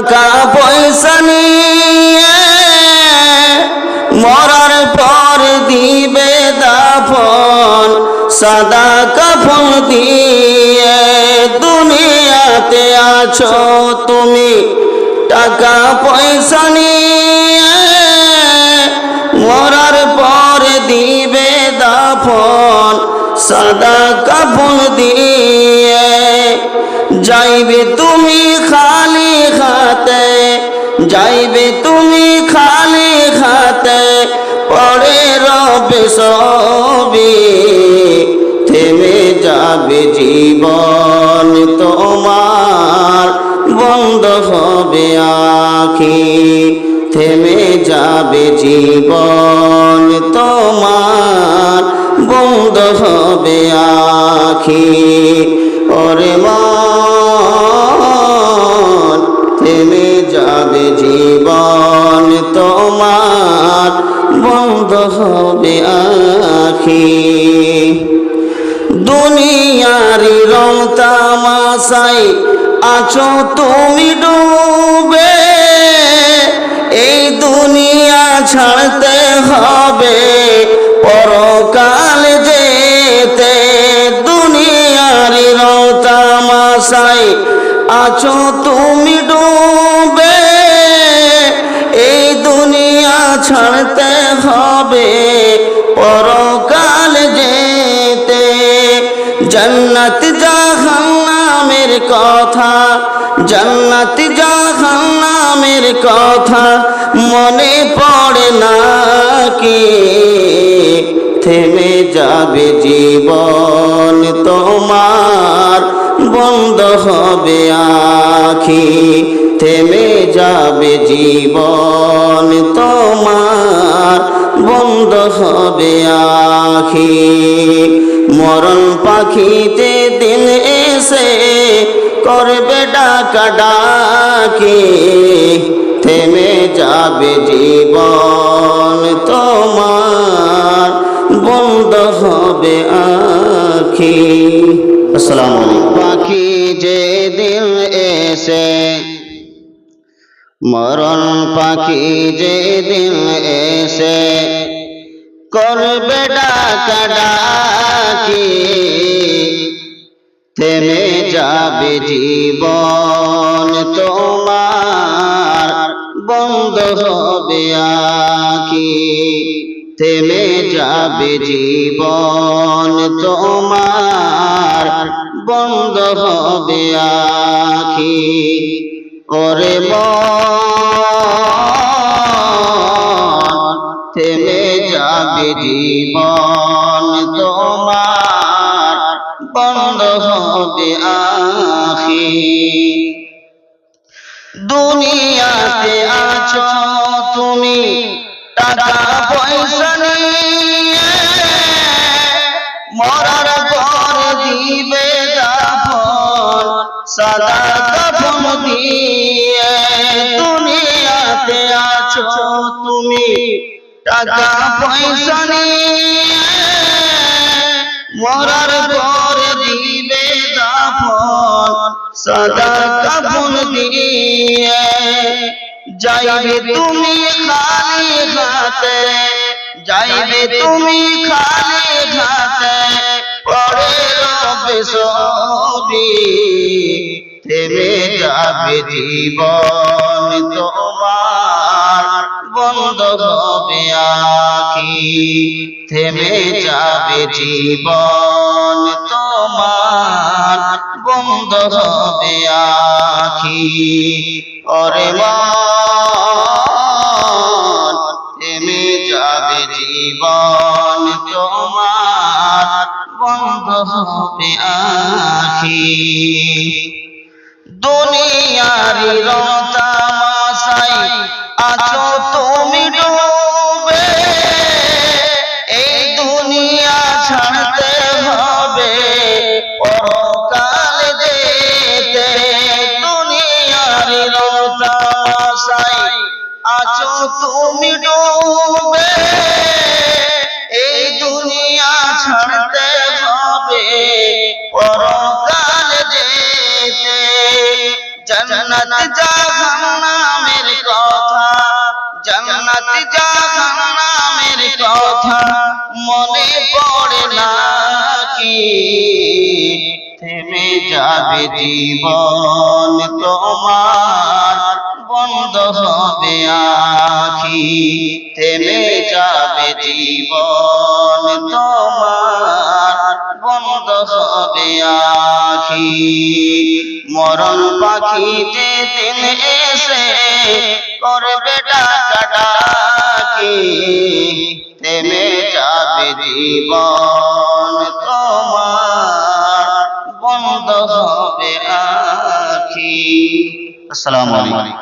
টাকা পয়সা নিয়ে মরার পর দিবে দাফন, সাদা কাফন দিয়ে দুনিয়াতে আছো তুমি। টাকা পয়সা নিয়ে মরার পর দিবে দাফন, সাদা কাফন দিয়ে যাইবে তুমি তুমি খালি খাতে পড়ে রবে সবই। থেমে যাবে জীবন তোমার, বন্ধ হবে আখি। থেমে যাবে জীবন তোমার, বন্ধ হবে আখি। হবে আখি। দুনিয়ারি রং তামাশাই আছো তুমি ডুবে। এই দুনিয়া ছাড়তে হবে, পরকাল যেতে। দুনিয়ারি রং তামাশাই আছো তুমি ডুবে। ছাড়তে হবে, পরকাল যেতে। জন্নত জাহান্নামের কথা, জন্নত জাহান্নামের কথা মনে পড়ে না কি? থেমে যাবে জীবন তোমার, বন্ধ হবে আখি। থেমে যাবে জীবন হবে আখি মরণ পাখিতে দিন এসে করবে ডাকা ডাকি। থেমে যাবে জীবন তোমার, বন্ধ হবে আখি আসসালামু পাখি যে দিন এসে, মরণ পাখি যে দিন এসে করবে ডাকা ডাকি থেমে যাবে জীবন তোমার, বন্ধ হবে আখি থেমে যাবে জীবন তোমার, বন্ধ হবে আখি ওরে মন যাবে জীবন তোমার বন্ধ হবে আখি। দুনিয়াতে আছো তুমি, টাকা পয়সা নিয়ে মরার পর দিবে দাফন, সাদা দিয়ে। দুনিয়াতে আছো তুমি টাকা পয়সা নিয়ে মরার পর দিবে দাফন। সাদা কাফন দিয়ে যাইবে তুমি খালি হাতে যাইবে তুমি খালি হাতে পরে রবে সবই থেমে যাবে জীবন তোমার। বন্ধ হবে আখি। থেমে যাবে জীবন তোমার। বন্ধ হবে আখি। মন থেমে যাবে জীবন তোমার। বন্ধ হবে আখি। দুনিয়ারি রতামাশাই তুমি ডুবে এই দুনিয়া ছাড়তে হবে। পরকাল যেতে জান্নাত জাহান্নামের কথা, জান্নাত জাহান্নামের কথা মনে পড়ে না কি? থেমে যাবে জীবন তোমার। বন্ধ হবে আখি, থেমে যাবে জীবন তোমার। বন্ধ হবে আখি, মরণ পাখি যেদিন এসে করবে ডাকা ডাকি। থেমে যাবে জীবন তোমার। বন্ধ হবে আখি। আসসালামু আলাইকুম।